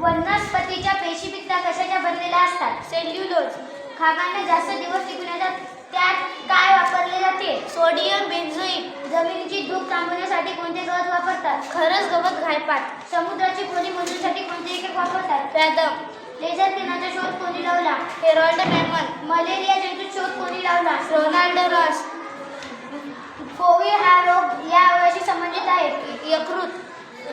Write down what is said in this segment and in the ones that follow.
वनस्पतीच्या पेशी पित्ता कशाच्या बनलेल्या असतात? सेल्युलोज. खाकांना जास्त दिवस टिकण्याचा त्यात काय वापरले जाते? सोडियम बेन्झोइट जमिनीची धूप थांबवण्यासाठी कोणते गवत वापरतात? खरस गवत घायपात. समुद्राची खोली मोजण्यासाठी कोणते एकक वापरतात? पॅदम लेझर किरणाचा शोध कोणी लावला? हेरॉल्ड मॅमन मलेरिया जंतू शोध कोणी लावला? Ronald Ross. कोविड हा रोग या अवयवाशी संबंधित आहे. यकृत.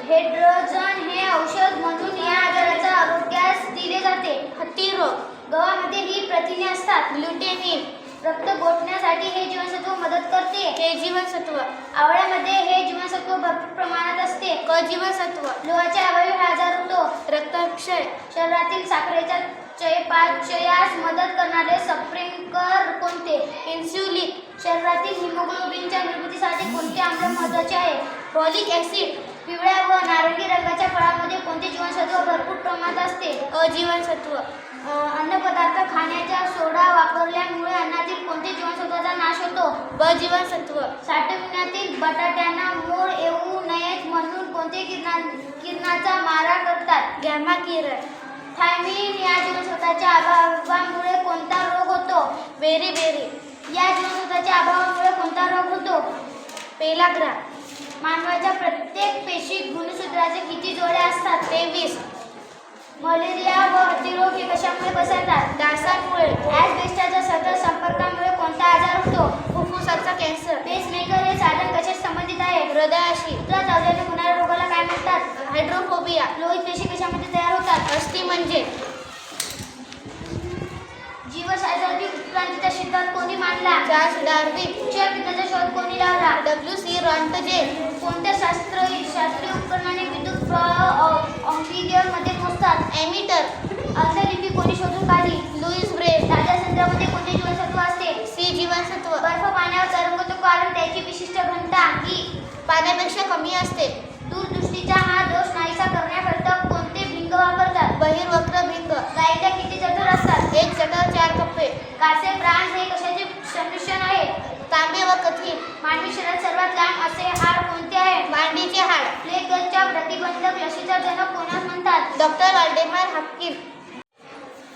हेड्रोजन हे औषध म्हणून या आजाराचा आरोग्यास दिले जाते. हत्ती रोग. गव्हामध्ये ही प्रथिने असतात. ग्लुटेनिन. रक्त गोठण्यासाठी हे जीवनसत्व मदत करते. हे जीवनसत्व. आवळ्यामध्ये हे जीवनसत्व भरपूर प्रमाणात असते. क जीवनसत्व लोहाचे अवयव हा आजार होतो. रक्ताक्षय. शरीरातील साखरेच्या चयपाचयास मदत करणारे सप्रिंकर कोणते? इन्सुलिन. शरीरातील हिमोग्लोबिनच्या निर्मितीसाठी कोणते आम्ल महत्त्वाचे आहे? फॉलिक ऍसिड पिवळ्या व नारंगी रंगाच्या फळामध्ये कोणते जीवनसत्व भरपूर प्रमाणात असते? अजीवनसत्व. अन्नपदार्थ खाण्याच्या सोडा वापरल्यामुळे अन्नातील कोणते जीवनसत्वाचा नाश होतो? ब जीवनसत्व साठवण्यातील बटाट्यांना मोड येऊ नयेत म्हणून कोणते किरणा किरणाचा मारा करतात? गॅमा किरण. थायमिन या जीवनसत्वाच्या अभावामुळे कोणता रोग होतो? बेरी बेरी या अभावामुळे कोणता रोग होतो? पेलाग्रा मानवाच्या प्रत्येक पेशीत गुणसूत्राचे किती जोड्या असतात? तेवीस मलेरिया व अतिरोग हे कशामुळे पसरतात? डासांमुळे. चार्ल्स डार्विन च्या पिण्याचा शोध कोणी लावला? डब्ल्यू सी रॉन्टजे कोणत्या शास्त्र शास्त्रीय उपकरणाने विद्युत प्रवाहमध्ये पोचतात एमिटर. अंतलिपी कोणी शोधून काढली? Louis Braille. ताज्या संत्र्यामध्ये कोणते जीवनसत्व असते? सी जीवनसत्व. बर्फ पाण्यावर तरंगतो कारण त्याची विशिष्ट घनता. ही पाण्यापेक्षा कमी असते. दूरदृष्टीचा हा दोष नाहीसा करण्याकरता कोणते भिंग वापरतात? बहिर्वक्र भिंग. गायीच्या किती जठर असतात? एक चटर चार कप्पे. कासे प्राण हे कशाचे संमिश्रण आहे. तांबे व कथील मानवी शरीरात सर्वात लांब असे हाड कोणते आहे? मांडीचे हाड. प्रतिबंधक लसीचा जनक कोणास म्हणतात? डॉक्टर वाल्डेमार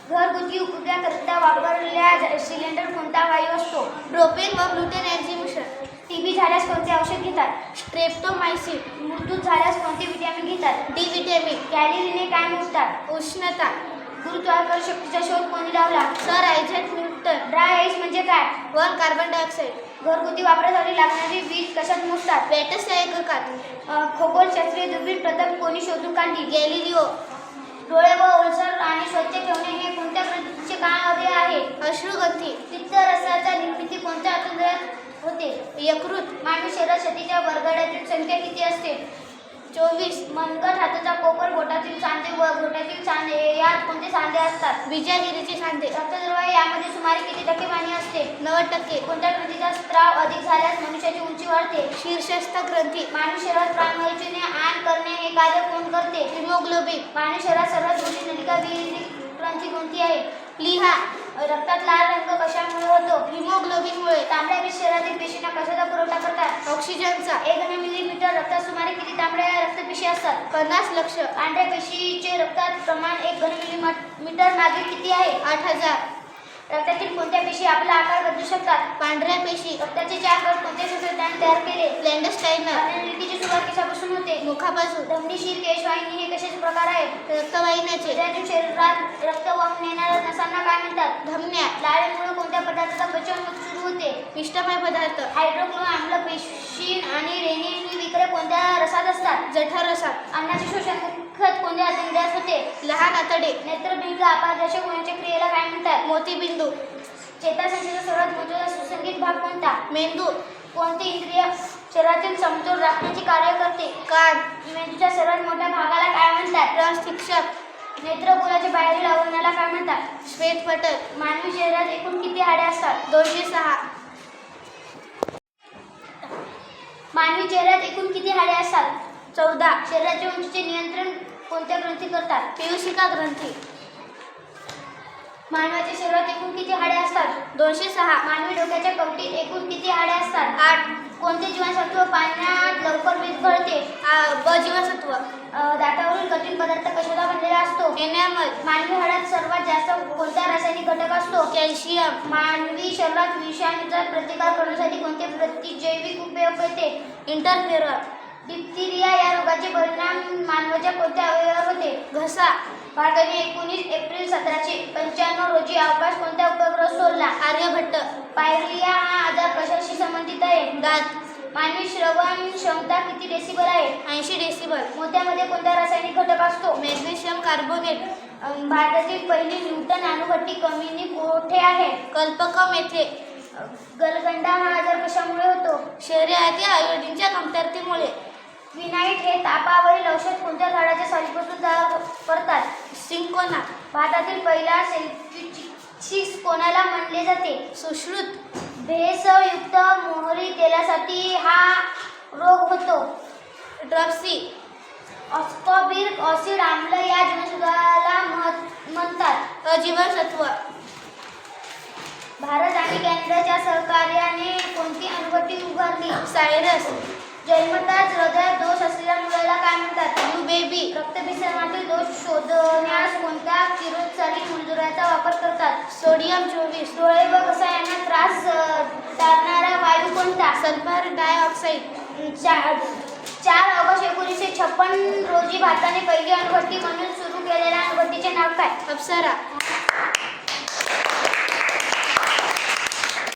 घरगुती उपयोगाकरिता सिलेंडर कोणता वायू असतो? प्रोपेन व ग्लुटेन यांचे मिश्रण टीबी झाल्यास कोणते औषध घेतात? स्ट्रेप्टोमायसिन. मृत्यू झाल्यास कोणते विटॅमिन घेतात? D vitamin. कॅलरीने काय मोजतात उष्णता. गुरुत्वाकर्षण शक्तीचा शोध कोणी लावला? सर आयझॅक न्यूटन म्हणजे वन कार्बन डायऑक्साईड घरगुती वापरासाठी लागणारी वीज कशात मोजतात? या एककात खगोलशास्त्रीय दुर्बीण प्रथम कोणी शोधून काढली? गॅलिलिओ. डोळे व ओलसर आणि स्वच्छ ठेवणे हे कोणत्या प्रतीचे कार्य आहे? अश्रुगती पित्त रसाचा निर्मिती कोणत्या आतंद्रात होते? यकृत. मानवी शरीरात क्षतीच्या वर्गाड्यातील संख्या किती असते? चोवीस. मनगट हाताचा कोपर बोटातील सांधे व सांधे असतात. विजयगिरीचे सांधे. रक्तद्रव यामध्ये सुमारे किती टक्के पाणी असते? नव्वद टक्के. कोणत्या ग्रंथीचा स्त्राव अधिक झाल्यास मनुष्याची उंची वाढते? शीर्षस्थ ग्रंथी. मानवी शरीरात प्राणवायूचे आण करणे हे कार्य कोण करते? हिमोग्लोबिन. मानवी शरीरात सर्वात मोठी नलिका विहिरी ग्रंथी कोणती आहे? लिहा. रक्तात लाल रंग कशामुळे होतो? हिमोग्लोबिनमुळे. तांबड्या पेशी शरीरातील पेशींना कशाचा पुरवठा करतात. ऑक्सिजनचा. एक घन मिलीमीटर रक्तात सुमारे किती तांबड्या रक्तपेशी असतात? पन्नास लक्ष. पांढऱ्या पेशीचे रक्तात प्रमाण एक घन मिलीमीटर मागे किती आहे? आठ हजार. रक्तातील कोणत्या पेशी आपला आकार बदलू शकतात? पांढऱ्या पेशी. रक्ताचे चार तयार केले लँडस्टाईनर अन्ननलिकेची सुरुवात कशापासून होते? मुखापासून. धमनीशीर केशवाहिनी हे कशाचे प्रकार आहेत? रक्तवाहिन्याचे. शरीरात रक्त वाहून नेणाऱ्या नसांना काय म्हणतात? धमन्या लाळेमुळे कोणत्या पदार्थाचा पचन होत सुरू होते? पिष्टमय पदार्थ. हायड्रोक्लो आम्ल पेशीन आणि रेनिन विक्रय विक्रे कोणत्या रसात असतात? जठररसात अन्नाचे शोषण खत कोणत्या आतंद्रियात होते? लहान आतडे. नेत्रबिंग आपादर्शक होण्याच्या क्रियेला काय म्हणतात? मोतीबिंदू. चेतासंस्थेचा सर्वात महत्त्वाचा सुसंगीत भाग कोणता? मेंदू. कोणते इंद्रिय शरीरातील समतोल राखण्याचे कार्य करते? कान मेंदूच्या सर्वात मोठ्या भागाला काय म्हणतात? प्रशिक्षक नेत्रगोलाच्या बाहेरील आवरणाला काय म्हणतात? श्वेतपटक मानवी शरीरात एकूण किती हाडे असतात? दोनशे सहा. मानवी चेहऱ्यात एकूण किती हाडे असतात? चौदा. शरीराच्या उंचीचे नियंत्रण कोणत्या ग्रंथी करतात? पियुषिका ग्रंथी. मानवाच्या शरीरात एकूण किती हाडे असतात? दोनशे सहा. मानवी डोक्याच्या कवटीत एकूण किती हाडे असतात? आठ. कोणते जीवनसत्व पाण्यात लवकर विरघळते आ, ब जीवनसत्व. दाटावरील कठीण पदार्थ कशाचा बनलेला असतो? एनॅमल. मानवी हाडात सर्वात जास्त कोणता रासायनिक घटक असतो? कॅल्शियम. मानवी शरीरात विषाणूचा प्रतिकार करण्यासाठी कोणते प्रतिजैविक उपयोग होते इंटरफेरॉन डिप्थिरिया या रोगाचे परिणाम मानवाच्या कोणत्या अवयवावर होते घसा. भारताने एकोणीस एप्रिल सतराशे पंच्याण्णव रोजी अवकाश कोणत्या उपग्रह सोडला? आर्यभट्ट. पायरिया हा आजार कशाशी संबंधित आहे? दात. मानवी श्रवण क्षमता किती डेसिबल आहे? ऐंशी डेसिबल मोत्यामध्ये कोणता रासायनिक घटक असतो? Magnesium carbonate. भारतातील पहिली न्यूटन अणुभट्टी कमिनी कोठे आहे? कल्पकम येथे. गलगंडा हा आजार कशामुळे होतो? शरीरातील आयोडीनच्या कमतरतेमुळे. विनाईट हे तापावरील औषध कोणत्या झाडाच्या सालीपासून तयार करतात? सिंकोना. भारतातील पहिला सेल्फ्युचिक्स कोणाला म्हणले जाते? सुश्रुत. भेसळयुक्त मोहरी तेलासाठी हा रोग होतो. ड्रप्सी. ऑस्कॉबिर ऑसिड आम्ल या जीवनसत्वाला म्हणतात. अजीवनसत्व. भारत आणि कॅनडाच्या सहकार्याने कोणती अनुभूती उभारली? सायरस. जन्मताच हृदयात दोष असलेल्या मुलाला काय म्हणतात? यू बेबी रक्तभिसरणातील दोष शोधण्यास कोणत्या किरोत्सारी मुलजुराचा वापर करतात? सोडियम चोवीस. डोळे व कसा यांना त्रास टाळणारा वायू कोणता? सल्फर डायऑक्साईड चार. चार ऑगस्ट एकोणीसशे छप्पन रोजी भारताने पहिली अणुभट्टी म्हणून सुरू केलेल्या अणुभट्टीचे नाव काय? अप्सरा.